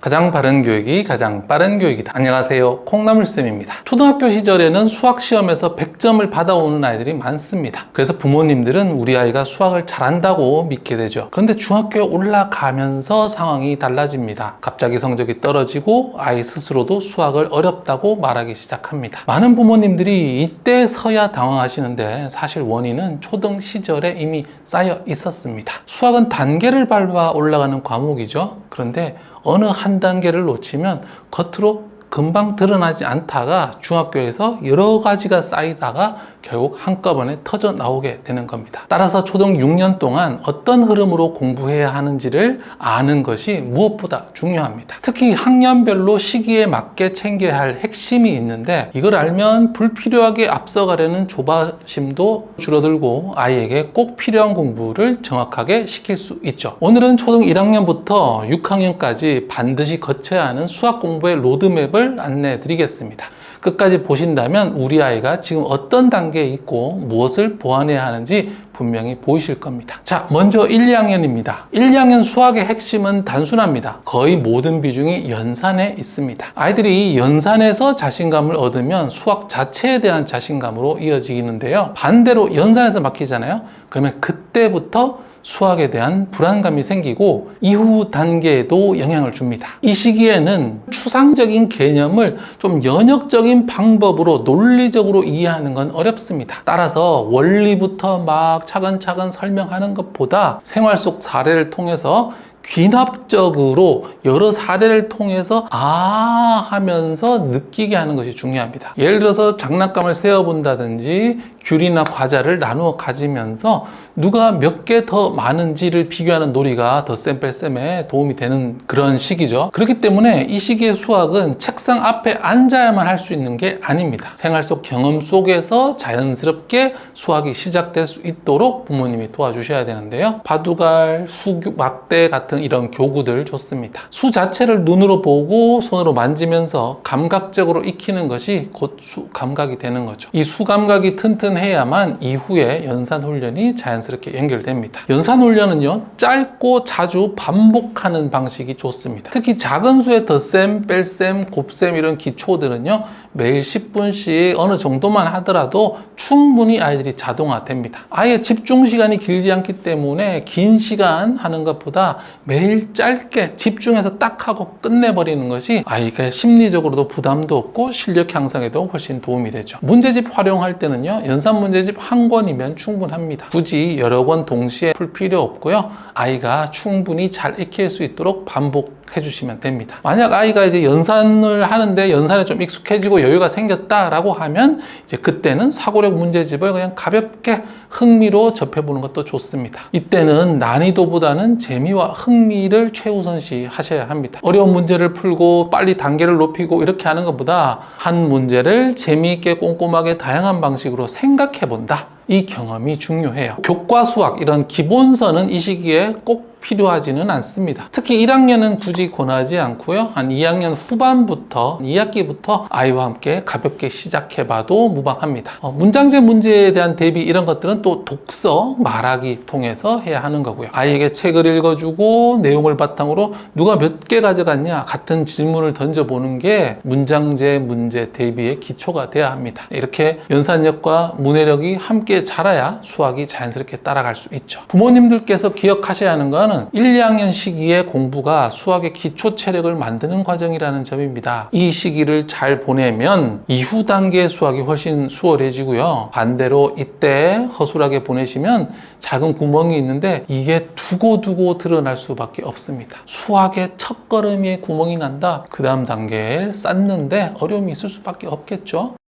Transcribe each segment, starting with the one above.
가장 바른 교육이 가장 빠른 교육이다. 안녕하세요. 콩나물쌤입니다. 초등학교 시절에는 수학 시험에서 100점을 받아오는 아이들이 많습니다. 그래서 부모님들은 우리 아이가 수학을 잘한다고 믿게 되죠. 그런데 중학교에 올라가면서 상황이 달라집니다. 갑자기 성적이 떨어지고 아이 스스로도 수학을 어렵다고 말하기 시작합니다. 많은 부모님들이 이때 서야 당황하시는데 사실 원인은 초등 시절에 이미 쌓여 있었습니다. 수학은 단계를 밟아 올라가는 과목이죠. 그런데 어느 한 단계를 놓치면 겉으로 금방 드러나지 않다가 중학교에서 여러 가지가 쌓이다가 결국 한꺼번에 터져 나오게 되는 겁니다. 따라서 초등 6년 동안 어떤 흐름으로 공부해야 하는지를 아는 것이 무엇보다 중요합니다. 특히 학년별로 시기에 맞게 챙겨야 할 핵심이 있는데 이걸 알면 불필요하게 앞서가려는 조바심도 줄어들고 아이에게 꼭 필요한 공부를 정확하게 시킬 수 있죠. 오늘은 초등 1학년부터 6학년까지 반드시 거쳐야 하는 수학 공부의 로드맵을 안내해 드리겠습니다. 끝까지 보신다면 우리 아이가 지금 어떤 단계에 있고 무엇을 보완해야 하는지 분명히 보이실 겁니다. 자, 먼저 1, 2학년입니다. 1, 2학년 수학의 핵심은 단순합니다. 거의 모든 비중이 연산에 있습니다. 아이들이 연산에서 자신감을 얻으면 수학 자체에 대한 자신감으로 이어지는데요. 반대로 연산에서 막히잖아요. 그러면 그때부터 수학에 대한 불안감이 생기고 이후 단계에도 영향을 줍니다. 이 시기에는 추상적인 개념을 좀 연역적인 방법으로 논리적으로 이해하는 건 어렵습니다. 따라서 원리부터 막 차근차근 설명하는 것보다 생활 속 사례를 통해서 귀납적으로 여러 사례를 통해서 아 하면서 느끼게 하는 것이 중요합니다. 예를 들어서 장난감을 세어본다든지 귤이나 과자를 나누어 가지면서 누가 몇 개 더 많은지를 비교하는 놀이가 더 쌤뺄쌤에 도움이 되는 그런 시기죠. 그렇기 때문에 이 시기의 수학은 책상 앞에 앉아야만 할 수 있는 게 아닙니다. 생활 속 경험 속에서 자연스럽게 수학이 시작될 수 있도록 부모님이 도와주셔야 되는데요. 바둑알, 수, 막대 같은 이런 교구들 좋습니다. 수 자체를 눈으로 보고 손으로 만지면서 감각적으로 익히는 것이 곧 수 감각이 되는 거죠. 이 수 감각이 튼튼해야만 이후에 연산 훈련이 자연스럽게 연결됩니다. 연산 훈련은요, 짧고 자주 반복하는 방식이 좋습니다. 특히 작은 수의 덧셈, 뺄셈, 곱셈 이런 기초들은요, 매일 10분씩 어느 정도만 하더라도 충분히 아이들이 자동화됩니다. 아예 집중 시간이 길지 않기 때문에 긴 시간 하는 것보다 매일 짧게 집중해서 딱 하고 끝내버리는 것이 아이가 심리적으로도 부담도 없고 실력 향상에도 훨씬 도움이 되죠. 문제집 활용할 때는요, 연산 문제집 한 권이면 충분합니다. 굳이 여러 권 동시에 풀 필요 없고요. 아이가 충분히 잘 익힐 수 있도록 반복 해주시면 됩니다. 만약 아이가 이제 연산을 하는데 연산에 좀 익숙해지고 여유가 생겼다라고 하면 이제 그때는 사고력 문제집을 그냥 가볍게 흥미로 접해보는 것도 좋습니다. 이때는 난이도보다는 재미와 흥미를 최우선시 하셔야 합니다. 어려운 문제를 풀고 빨리 단계를 높이고 이렇게 하는 것보다 한 문제를 재미있게 꼼꼼하게 다양한 방식으로 생각해 본다. 이 경험이 중요해요. 교과 수학 이런 기본서는 이 시기에 꼭 필요하지는 않습니다. 특히 1학년은 굳이 권하지 않고요. 한 2학년 후반부터 2학기부터 아이와 함께 가볍게 시작해봐도 무방합니다. 어, 문장제 문제에 대한 대비 이런 것들은 또 독서, 말하기 통해서 해야 하는 거고요. 아이에게 책을 읽어주고 내용을 바탕으로 누가 몇 개 가져갔냐 같은 질문을 던져보는 게 문장제 문제 대비의 기초가 돼야 합니다. 이렇게 연산력과 문해력이 함께 자라야 수학이 자연스럽게 따라갈 수 있죠. 부모님들께서 기억하셔야 하는 건 1, 2학년 시기에 공부가 수학의 기초 체력을 만드는 과정이라는 점입니다. 이 시기를 잘 보내면 이후 단계의 수학이 훨씬 수월해지고요. 반대로 이때 허술하게 보내시면 작은 구멍이 있는데 이게 두고두고 드러날 수밖에 없습니다. 수학의 첫 걸음에 구멍이 난다. 그 다음 단계를 쌓는데 어려움이 있을 수밖에 없겠죠.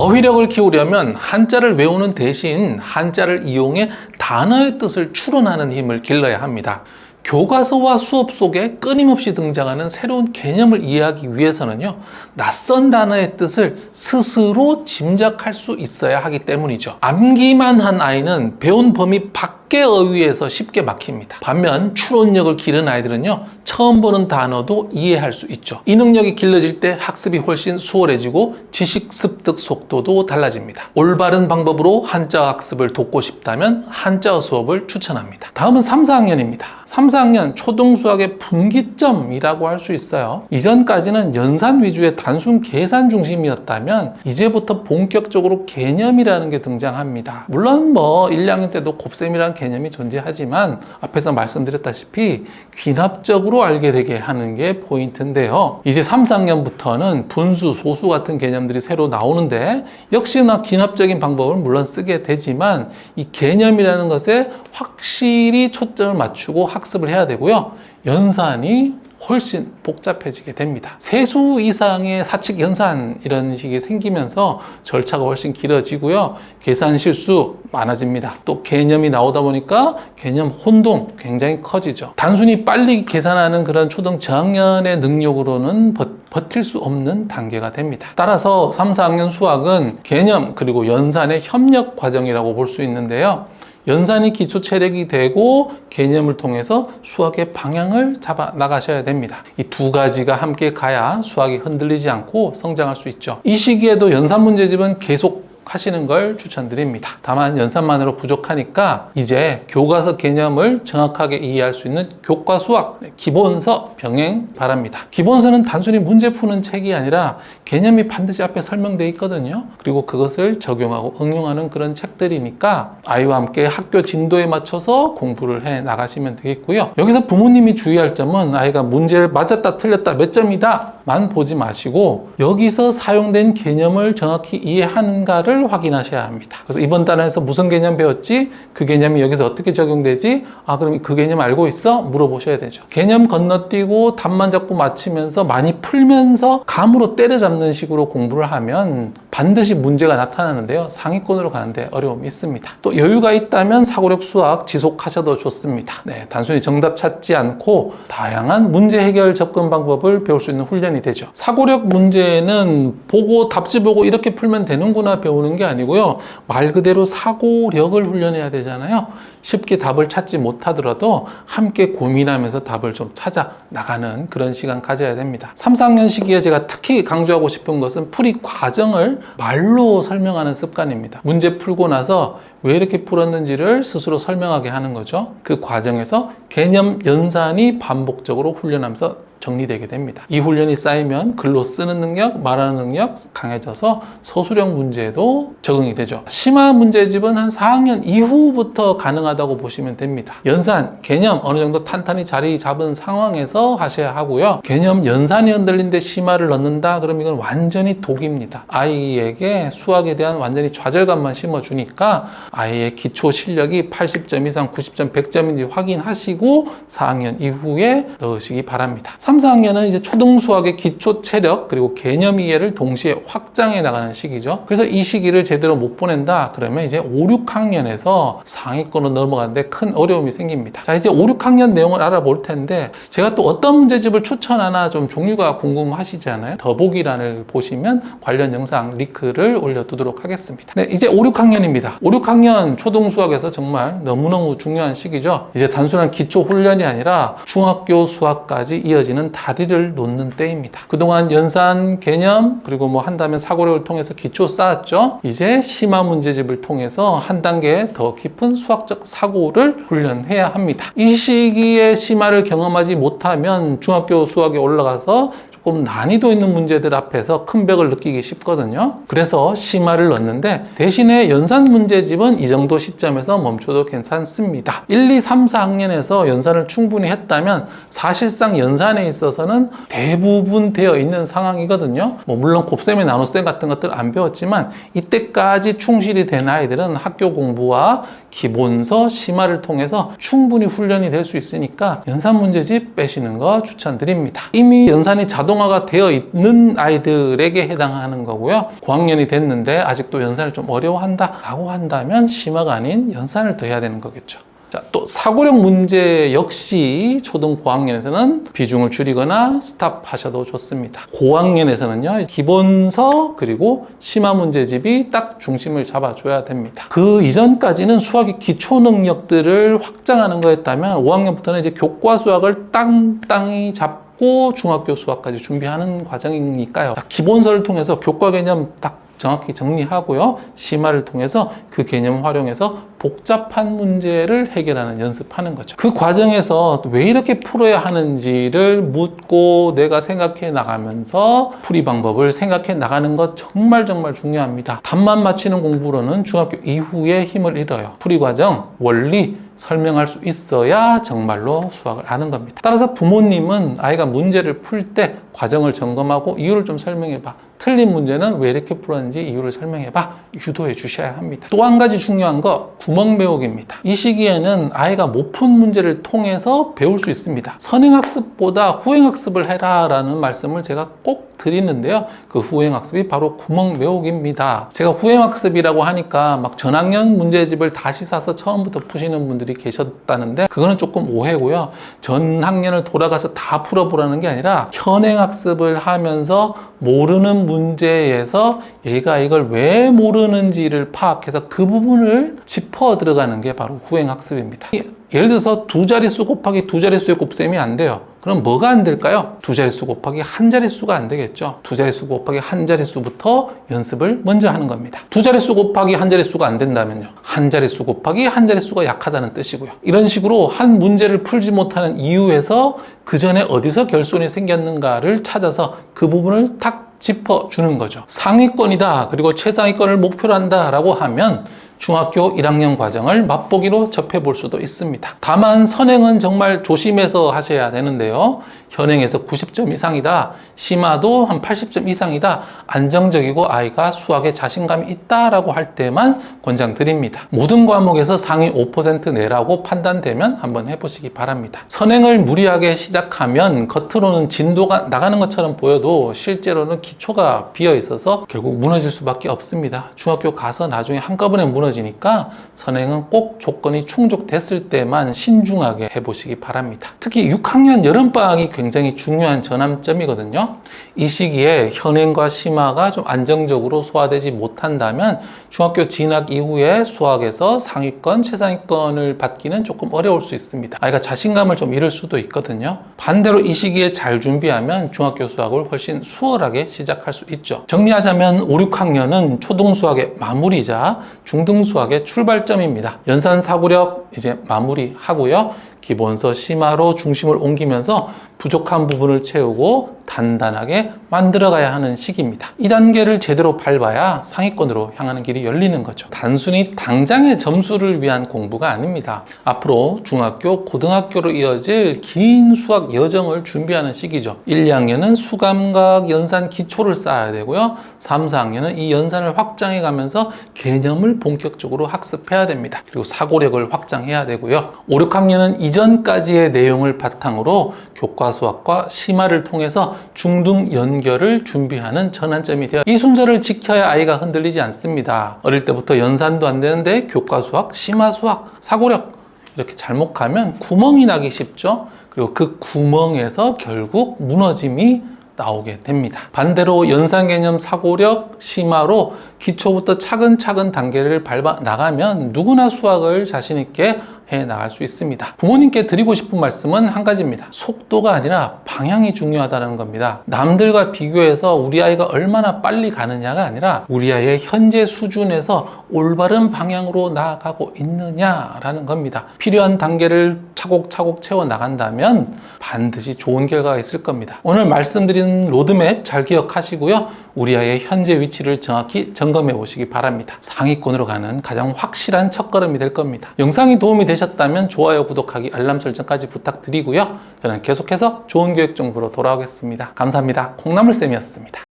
어휘력을 키우려면 한자를 외우는 대신 한자를 이용해 단어의 뜻을 추론하는 힘을 길러야 합니다. 교과서와 수업 속에 끊임없이 등장하는 새로운 개념을 이해하기 위해서는요, 낯선 단어의 뜻을 스스로 짐작할 수 있어야 하기 때문이죠. 암기만 한 아이는 배운 범위 밖 학계 어휘에서 쉽게 막힙니다. 반면 추론력을 기른 아이들은요, 처음 보는 단어도 이해할 수 있죠. 이 능력이 길러질 때 학습이 훨씬 수월해지고 지식 습득 속도도 달라집니다. 올바른 방법으로 한자 학습을 돕고 싶다면 한자 수업을 추천합니다. 다음은 3, 4학년입니다. 3, 4학년 초등 수학의 분기점이라고 할 수 있어요. 이전까지는 연산 위주의 단순 계산 중심이었다면 이제부터 본격적으로 개념이라는 게 등장합니다. 물론 뭐 1, 2학년 때도 곱셈이라는 개념이 존재하지만 앞에서 말씀드렸다시피 귀납적으로 알게 되게 하는 게 포인트인데요. 이제 3, 4학년부터는 분수, 소수 같은 개념들이 새로 나오는데 역시나 귀납적인 방법을 물론 쓰게 되지만 이 개념이라는 것에 확실히 초점을 맞추고 학습을 해야 되고요. 연산이 훨씬 복잡해지게 됩니다. 세수 이상의 사칙 연산 이런 식이 생기면서 절차가 훨씬 길어지고요. 계산 실수 많아집니다. 또 개념이 나오다 보니까 개념 혼동 굉장히 커지죠. 단순히 빨리 계산하는 그런 초등 저학년의 능력으로는 버, 버틸 수 없는 단계가 됩니다. 따라서 3, 4학년 수학은 개념 그리고 연산의 협력 과정이라고 볼 수 있는데요. 연산이 기초 체력이 되고 개념을 통해서 수학의 방향을 잡아 나가셔야 됩니다. 이 두 가지가 함께 가야 수학이 흔들리지 않고 성장할 수 있죠. 이 시기에도 연산 문제집은 계속 하시는 걸 추천드립니다. 다만 연산만으로 부족하니까 이제 교과서 개념을 정확하게 이해할 수 있는 교과 수학 네, 기본서 병행 바랍니다. 기본서는 단순히 문제 푸는 책이 아니라 개념이 반드시 앞에 설명되어 있거든요. 그리고 그것을 적용하고 응용하는 그런 책들이니까 아이와 함께 학교 진도에 맞춰서 공부를 해 나가시면 되겠고요. 여기서 부모님이 주의할 점은 아이가 문제를 맞았다 틀렸다 몇 점이다 만 보지 마시고 여기서 사용된 개념을 정확히 이해하는가를 확인하셔야 합니다. 그래서 이번 단원에서 무슨 개념 배웠지? 그 개념이 여기서 어떻게 적용되지? 아, 그럼 그 개념 알고 있어? 물어보셔야 되죠. 개념 건너뛰고 답만 잡고 맞히면서 많이 풀면서 감으로 때려잡는 식으로 공부를 하면 반드시 문제가 나타나는데요. 상위권으로 가는데 어려움이 있습니다. 또 여유가 있다면 사고력 수학 지속하셔도 좋습니다. 네, 단순히 정답 찾지 않고 다양한 문제 해결 접근 방법을 배울 수 있는 훈련이 되죠. 사고력 문제는 보고 답지 보고 이렇게 풀면 되는구나 배우 는 게 아니고요. 말 그대로 사고력을 훈련해야 되잖아요. 쉽게 답을 찾지 못하더라도 함께 고민하면서 답을 좀 찾아 나가는 그런 시간 가져야 됩니다. 3, 4학년 시기에 제가 특히 강조하고 싶은 것은 풀이 과정을 말로 설명하는 습관입니다. 문제 풀고 나서 왜 이렇게 풀었는지를 스스로 설명하게 하는 거죠. 그 과정에서 개념 연산이 반복적으로 훈련하면서 정리되게 됩니다. 이 훈련이 쌓이면 글로 쓰는 능력, 말하는 능력 강해져서 서술형 문제도 적응이 되죠. 심화 문제집은 한 4학년 이후부터 가능하다고 보시면 됩니다. 연산, 개념 어느 정도 탄탄히 자리 잡은 상황에서 하셔야 하고요. 개념 연산이 흔들린데 심화를 넣는다? 그럼 이건 완전히 독입니다. 아이에게 수학에 대한 완전히 좌절감만 심어주니까 아이의 기초 실력이 80점 이상, 90점, 100점인지 확인하시고 4학년 이후에 넣으시기 바랍니다. 3, 4학년은 이제 초등 수학의 기초 체력 그리고 개념 이해를 동시에 확장해 나가는 시기죠. 그래서 이 시기를 제대로 못 보낸다 그러면 이제 5, 6학년에서 상위권으로 넘어가는데 큰 어려움이 생깁니다. 자, 이제 5, 6학년 내용을 알아볼 텐데 제가 또 어떤 문제집을 추천하나 좀 종류가 궁금하시잖아요. 더보기란을 보시면 관련 영상 링크를 올려두도록 하겠습니다. 네, 이제 5, 6학년입니다. 5, 6학년 초등 수학에서 정말 너무너무 중요한 시기죠. 이제 단순한 기초 훈련이 아니라 중학교 수학까지 이어지는 다리를 놓는 때입니다. 그동안 연산 개념 그리고 뭐 한다면 사고력을 통해서 기초 쌓았죠. 이제 심화 문제집을 통해서 한 단계 더 깊은 수학적 사고를 훈련해야 합니다. 이 시기에 심화를 경험하지 못하면 중학교 수학에 올라가서 조금 난이도 있는 문제들 앞에서 큰 벽을 느끼기 쉽거든요. 그래서 심화를 넣는데 대신에 연산 문제집은 이 정도 시점에서 멈춰도 괜찮습니다. 1, 2, 3, 4학년에서 연산을 충분히 했다면 사실상 연산에 있어서는 대부분 되어 있는 상황이거든요. 뭐 물론 곱셈이 나눗셈 같은 것들 안 배웠지만 이때까지 충실히 된 아이들은 학교 공부와 기본서, 심화를 통해서 충분히 훈련이 될 수 있으니까 연산 문제집 빼시는 거 추천드립니다. 이미 연산이 자동화가 되어 있는 아이들에게 해당하는 거고요. 고학년이 됐는데 아직도 연산을 좀 어려워한다 라고 한다면 심화가 아닌 연산을 더 해야 되는 거겠죠. 자, 또 사고력 문제 역시 초등 고학년에서는 비중을 줄이거나 스탑하셔도 좋습니다. 고학년에서는요, 기본서 그리고 심화 문제집이 딱 중심을 잡아줘야 됩니다. 그 이전까지는 수학의 기초 능력들을 확장하는 거였다면 5학년부터는 이제 교과 수학을 땅땅히 잡고 중학교 수학까지 준비하는 과정이니까요. 자, 기본서를 통해서 교과 개념 딱 정확히 정리하고요. 심화를 통해서 그 개념 활용해서 복잡한 문제를 해결하는 연습하는 거죠. 그 과정에서 왜 이렇게 풀어야 하는지를 묻고 내가 생각해 나가면서 풀이 방법을 생각해 나가는 것 정말 정말 중요합니다. 답만 맞히는 공부로는 중학교 이후에 힘을 잃어요. 풀이 과정, 원리, 설명할 수 있어야 정말로 수학을 아는 겁니다. 따라서 부모님은 아이가 문제를 풀 때 과정을 점검하고 이유를 좀 설명해 봐. 틀린 문제는 왜 이렇게 풀었는지 이유를 설명해 봐. 유도해 주셔야 합니다. 또 한 가지 중요한 거 구멍 배우기입니다. 이 시기에는 아이가 못 푼 문제를 통해서 배울 수 있습니다. 선행학습보다 후행학습을 해라 라는 말씀을 제가 꼭 드리는데요. 그 후행학습이 바로 구멍 외우기입니다. 제가 후행학습이라고 하니까 막 전학년 문제집을 다시 사서 처음부터 푸시는 분들이 계셨다는데 그거는 조금 오해고요. 전 학년을 돌아가서 다 풀어보라는 게 아니라 현행학습을 하면서 모르는 문제에서 얘가 이걸 왜 모르는지를 파악해서 그 부분을 짚어 들어가는 게 바로 후행학습입니다. 예를 들어서 두 자릿수 곱하기 두 자릿수의 곱셈이 안 돼요. 그럼 뭐가 안 될까요? 두 자릿수 곱하기 한 자릿수가 안 되겠죠. 두 자릿수 곱하기 한 자릿수부터 연습을 먼저 하는 겁니다. 두 자릿수 곱하기 한 자릿수가 안 된다면요. 한 자릿수 곱하기 한 자릿수가 약하다는 뜻이고요. 이런 식으로 한 문제를 풀지 못하는 이유에서 그 전에 어디서 결손이 생겼는가를 찾아서 그 부분을 탁 짚어주는 거죠. 상위권이다. 그리고 최상위권을 목표로 한다라고 하면 중학교 1학년 과정을 맛보기로 접해볼 수도 있습니다. 다만 선행은 정말 조심해서 하셔야 되는데요. 현행에서 90점 이상이다. 심화도 한 80점 이상이다. 안정적이고 아이가 수학에 자신감이 있다라고 할 때만 권장드립니다. 모든 과목에서 상위 5% 내라고 판단되면 한번 해보시기 바랍니다. 선행을 무리하게 시작하면 겉으로는 진도가 나가는 것처럼 보여도 실제로는 기초가 비어 있어서 결국 무너질 수밖에 없습니다. 중학교 가서 나중에 한꺼번에 무너 지니까 선행은 꼭 조건이 충족됐을 때만 신중하게 해보시기 바랍니다. 특히 6학년 여름방학이 굉장히 중요한 전환점이거든요. 이 시기에 현행과 심화가 좀 안정적으로 소화되지 못한다면 중학교 진학 이후에 수학에서 상위권, 최상위권을 받기는 조금 어려울 수 있습니다. 아이가 자신감을 좀 잃을 수도 있거든요. 반대로 이 시기에 잘 준비하면 중학교 수학을 훨씬 수월하게 시작할 수 있죠. 정리하자면 5, 6학년은 초등 수학의 마무리자 중등 수학의 출발점입니다. 연산 사고력 이제 마무리하고요. 기본서 심화로 중심을 옮기면서 부족한 부분을 채우고 단단하게 만들어가야 하는 시기입니다. 이 단계를 제대로 밟아야 상위권으로 향하는 길이 열리는 거죠. 단순히 당장의 점수를 위한 공부가 아닙니다. 앞으로 중학교, 고등학교로 이어질 긴 수학 여정을 준비하는 시기죠. 1, 2학년은 수감각 연산 기초를 쌓아야 되고요. 3, 4학년은 이 연산을 확장해 가면서 개념을 본격적으로 학습해야 됩니다. 그리고 사고력을 확장해야 되고요. 5, 6학년은 이전까지의 내용을 바탕으로 교과 수학과 심화를 통해서 중등 연결을 준비하는 전환점이 되어 이 순서를 지켜야 아이가 흔들리지 않습니다. 어릴 때부터 연산도 안 되는데 교과 수학, 심화 수학, 사고력 이렇게 잘못 가면 구멍이 나기 쉽죠. 그리고 그 구멍에서 결국 무너짐이 나오게 됩니다. 반대로 연산 개념 사고력 심화로 기초부터 차근차근 단계를 밟아 나가면 누구나 수학을 자신 있게 해 나갈 수 있습니다. 부모님께 드리고 싶은 말씀은 한 가지입니다. 속도가 아니라 방향이 중요하다는 겁니다. 남들과 비교해서 우리 아이가 얼마나 빨리 가느냐가 아니라 우리 아이의 현재 수준에서 올바른 방향으로 나아가고 있느냐라는 겁니다. 필요한 단계를 차곡차곡 채워 나간다면 반드시 좋은 결과가 있을 겁니다. 오늘 말씀드린 로드맵 잘 기억하시고요. 우리 아이의 현재 위치를 정확히 점검해 보시기 바랍니다. 상위권으로 가는 가장 확실한 첫걸음이 될 겁니다. 영상이 도움이 되셨다면 좋아요, 구독하기, 알람 설정까지 부탁드리고요. 저는 계속해서 좋은 교육 정보로 돌아오겠습니다. 감사합니다. 콩나물쌤이었습니다.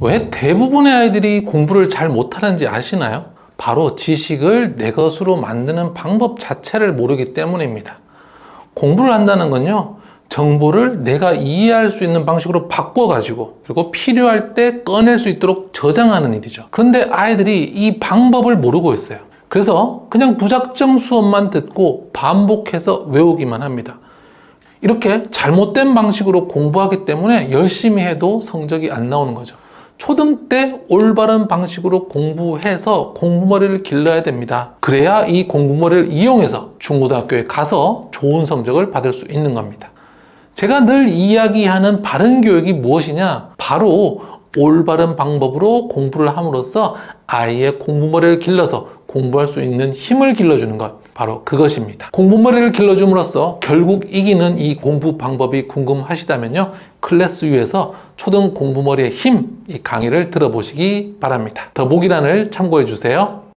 왜 대부분의 아이들이 공부를 잘 못하는지 아시나요? 바로 지식을 내 것으로 만드는 방법 자체를 모르기 때문입니다. 공부를 한다는 건요, 정보를 내가 이해할 수 있는 방식으로 바꿔가지고, 그리고 필요할 때 꺼낼 수 있도록 저장하는 일이죠. 그런데 아이들이 이 방법을 모르고 있어요. 그래서 그냥 부작정 수업만 듣고 반복해서 외우기만 합니다. 이렇게 잘못된 방식으로 공부하기 때문에 열심히 해도 성적이 안 나오는 거죠. 초등 때 올바른 방식으로 공부해서 공부머리를 길러야 됩니다. 그래야 이 공부머리를 이용해서 중고등학교에 가서 좋은 성적을 받을 수 있는 겁니다. 제가 늘 이야기하는 바른 교육이 무엇이냐? 바로 올바른 방법으로 공부를 함으로써 아이의 공부머리를 길러서 공부할 수 있는 힘을 길러주는 것. 바로 그것입니다. 공부머리를 길러줌으로써 결국 이기는 이 공부 방법이 궁금하시다면요. 클래스 U에서 초등 공부머리의 힘, 이 강의를 들어보시기 바랍니다. 더보기란을 참고해 주세요.